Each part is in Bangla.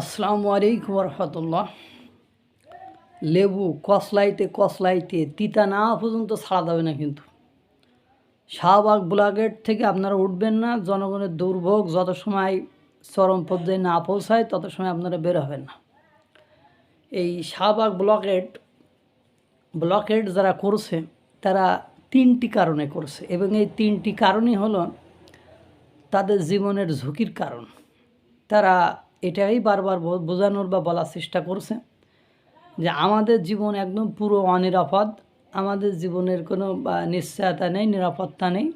আসসালামু আলাইকুম রহমতুল্লাহ লেবু কসলাইতে কসলাইতে তিতা না পর্যন্ত ছাড়া যাবে না কিন্তু। শাহবাগ ব্লগেট থেকে আপনারা উঠবেন না, জনগণের দুর্ভোগ যত সময় চরম পর্যায়ে না পৌঁছায় তত সময় আপনারা বের হবেন না। এই শাহবাগ ব্লকেট ব্লকেট যারা করছে, তারা তিনটি কারণে করছে এবং এই তিনটি কারণই হলো তাদের জীবনের ঝুঁকির কারণ। তারা এটাই বারবার বোঝানোর বা বলার চেষ্টা করছে যে আমাদের জীবন একদম পুরো অনিরাপদ আমাদের জীবনের কোনো নিশ্চয়তা নেই নিরাপত্তা নেই।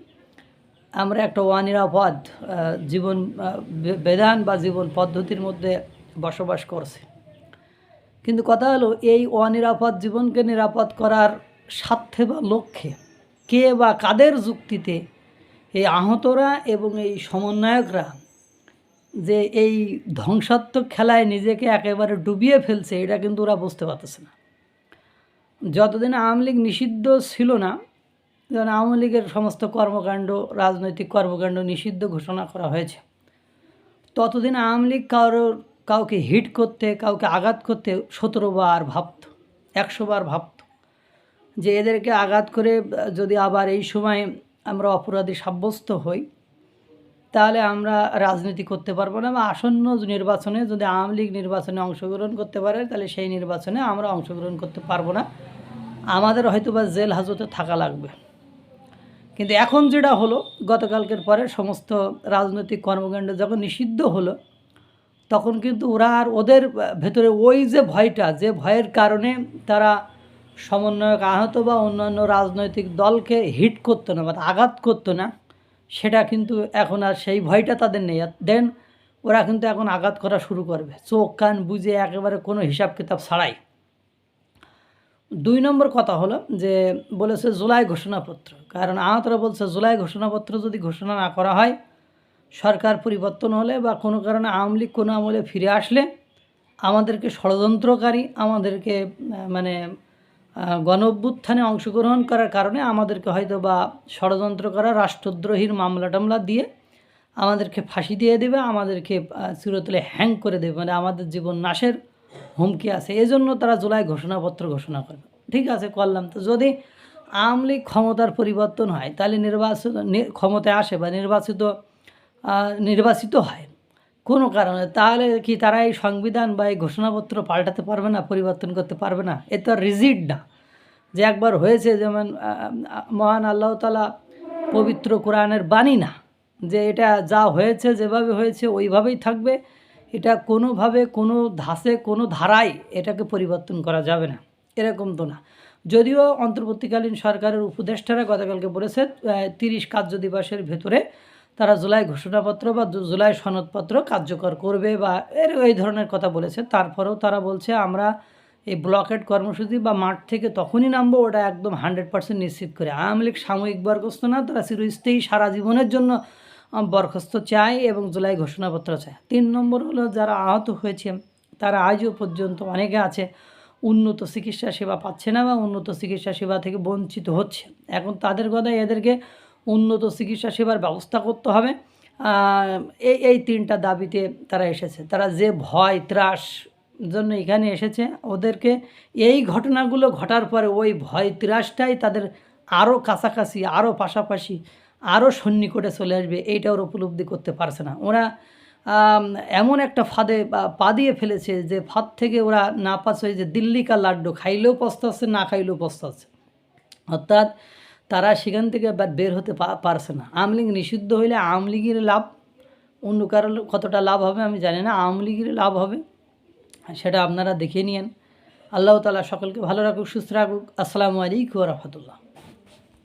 আমরা একটা অনিরাপদ জীবন আহ, বে- বেধান বা জীবন পদ্ধতির মধ্যে বসবাস করছে। কিন্তু কথা হলো এই অনিরাপদ জীবনকে নিরাপদ করার স্বার্থে বা লক্ষ্যে কে বা কাদের যুক্তিতে এই আহতরা এবং এই সমন্বয়করা যে এই ধ্বংসাত্মক খেলায় নিজেকে একেবারে ডুবিয়ে ফেলছে, এটা কিন্তু ওরা বুঝতে পারতেছে না। যতদিন আওয়ামী লীগ নিষিদ্ধ ছিল না, যেমন আওয়ামী লীগের সমস্ত কর্মকাণ্ড, রাজনৈতিক কর্মকাণ্ড নিষিদ্ধ ঘোষণা করা হয়েছে, ততদিন আওয়ামী লীগ কারোর কাউকে হিট করতে, কাউকে আঘাত করতে সতেরো বার ভাবত, একশো বার ভাবত যে এদেরকে আঘাত করে যদি আবার এই সময় আমরা অপরাধী সাব্যস্ত হই তাহলে আমরা রাজনীতি করতে পারব না বা আসন্ন নির্বাচনে যদি আওয়ামী লীগ নির্বাচনে অংশগ্রহণ করতে পারে, তাহলে সেই নির্বাচনে আমরা অংশগ্রহণ করতে পারব না। আমাদের হয়তো বা জেল হাজতে থাকা লাগবে। কিন্তু এখন যেটা হলো, গতকালকের পরে সমস্ত রাজনৈতিক কর্মকাণ্ড যখন নিষিদ্ধ হলো, তখন কিন্তু ওরা আর ওদের ভেতরে ওই যে ভয়টা, যে ভয়ের কারণে তারা সমন্বয়ক আহত বা অন্যান্য রাজনৈতিক দলকে হিট করতো না বা আঘাত করতো না সেটা কিন্তু এখন আর সেই ভয়টা তাদের নেই। দেন ওরা কিন্তু এখন আঘাত করা শুরু করবে। চোখ, কান, বুঝে একেবারে কোনো হিসাব কিতাব ছাড়াই। দুই নম্বর কথা হলো যে, বলেছে জুলাই ঘোষণাপত্র। কারণ আহতরা বলছে জুলাই ঘোষণাপত্র যদি ঘোষণা না করা হয়, সরকার পরিবর্তন হলে বা কোনো কারণে আওয়ামী লীগ কোনো আমলে ফিরে আসলে আমাদেরকে ষড়যন্ত্রকারী, আমাদেরকে মানে গণ অভ্যুত্থানে অংশগ্রহণ করার কারণে আমাদেরকে হয়তো বা ষড়যন্ত্র করা, রাষ্ট্রদ্রোহীর মামলা টামলা দিয়ে আমাদেরকে ফাঁসি দিয়ে দেবে, আমাদেরকে চিরতলে হ্যাং করে দেবে। মানে আমাদের জীবন নাশের হুমকি আছে। এই জন্য তারা জুলাই ঘোষণাপত্র ঘোষণা করবে। ঠিক আছে, করলাম। তো যদি আওয়ামী লীগ ক্ষমতার পরিবর্তন হয়, তাহলে নির্বাচিত, নি- ক্ষমতায় আসে বা নির্বাচিত নির্বাচিত হয় কোনো কারণে, তাহলে কি তারা এই সংবিধান বা এই ঘোষণাপত্র পাল্টাতে পারবে না, পরিবর্তন করতে পারবে না? এ তো রিজিড না। যে একবার হয়েছে, যেমন মহান আল্লাহ তালা পবিত্র কোরআনের বাণী না, যে এটা যা হয়েছে, যেভাবে হয়েছে, ওইভাবেই থাকবে, এটা কোনোভাবে, কোনো ধাসে কোনো ধারায় এটাকে পরিবর্তন করা যাবে না। এরকম তো না। যদিও অন্তর্বর্তীকালীন সরকারের উপদেষ্টারা গতকালকে বলেছে তিরিশ কার্য দিবসের ভেতরে তারা জুলাই ঘোষণাপত্র বা জুলাই সনদপত্র কার্যকর করবে বা এর এই ধরনের কথা বলেছে। তারপরেও তারা বলছে, আমরা এই ব্লকেট কর্মসূচি বা মাঠ থেকে তখনই নামবো, ওটা একদম হান্ড্রেড পার্সেন্ট নিশ্চিত করে। আওয়ামী লীগ সাময়িক বরখাস্ত না, তারা চিরস্থায়ী সারা জীবনের জন্য বরখাস্ত চায় এবং জুলাই ঘোষণাপত্র চায়। তিন নম্বর হলো, যারা আহত হয়েছে, তারা আজও পর্যন্ত অনেকে আছে, উন্নত চিকিৎসা সেবা পাচ্ছে না বা উন্নত চিকিৎসা সেবা থেকে বঞ্চিত হচ্ছে। এখন তাদের কথায় এদেরকে উন্নত চিকিৎসা সেবার ব্যবস্থা করতে হবে। এই এই তিনটা দাবিতে তারা এসেছে। তারা যে ভয়, ত্রাস জন্য এখানে এসেছে, ওদেরকে এই ঘটনাগুলো ঘটার পরে ওই ভয়, ত্রাসটাই তাদের আরও কাছাকাছি আরও পাশাপাশি আরও সন্নিকটে চলে আসবে, এইটা ওরা উপলব্ধি করতে পারছে না। ওরা এমন একটা ফাঁদে পা দিয়ে ফেলেছে যে ফাঁদ থেকে ওরা না পাচ্ছে যে দিল্লি কা লাড্ডু খাইলেও পস্তাচ্ছে, না খাইলেও পস্তাচ্ছে। অর্থাৎ তারা সেখান থেকে বের হতে পারছে না। আওয়ামী লীগ নিষিদ্ধ হইলে আওয়ামী লীগের লাভ, অন্য কারও কতটা লাভ হবে আমি জানি না। আওয়ামী লীগের লাভ হবে, সেটা আপনারা দেখে নিন আল্লাহ তালা সকলকে ভালো রাখুক, সুস্থ রাখুক। আসসালামু আলাইকুম রহমতুল্লাহ।